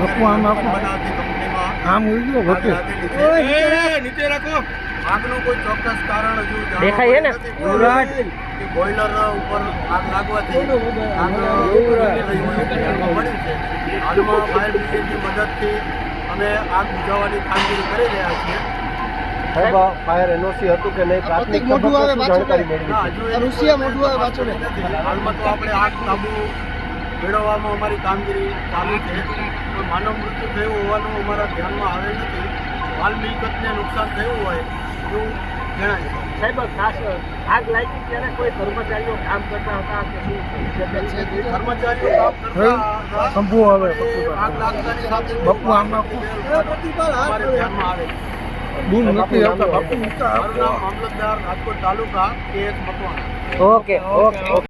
બાપુ, આમ આપો. આમ ઉડ્યો આગ વચ્ચે. નીચે રાખો. આગનું કોઈ ચોક્કસ કારણ હજુ દેખાય ને? ઉરાટ કે બોઈલર ઉપર આગ લાગવાથી આગ લાગી હોય એવું જાણવા મળ્યું છે. હાલમાં ફાયર બ્રિગેડની મદદથી અમે આગ બુઝાવવાની કામગીરી કરી રહ્યા છીએ. ફાયર એનઓસી હતું કે નહીં પ્રાથમિક મોઢું આવે જાણકારી મેળવી મોઢું. હાલમાં તો આપણે આગ કાબુ મેળવવામાં અમારી કામગીરી ચાલુ છે. કોઈ માનવ મૃત્યુ થયું હોવાનું અમારા ધ્યાનમાં આવેલ નથી. માલ મિલકતને નુકસાન થયું હોય એવું જણાય સાહેબ ખાસ આગ લાગી ત્યારે કોઈ કર્મચારીઓ કામ કરતા હતા કે શું? કર્મચારીઓ કામ કરતા હતા. શંભુ આવે, આગ લાગતાની સાથે બાપુ આમ પ્રતિકાર અમારે ધ્યાનમાં આવે. દૂર નથી આવતા બાપુ મારું નામ મામલતદાર રાજકોટ તાલુકા કે મકવાણા. Okay okay okay.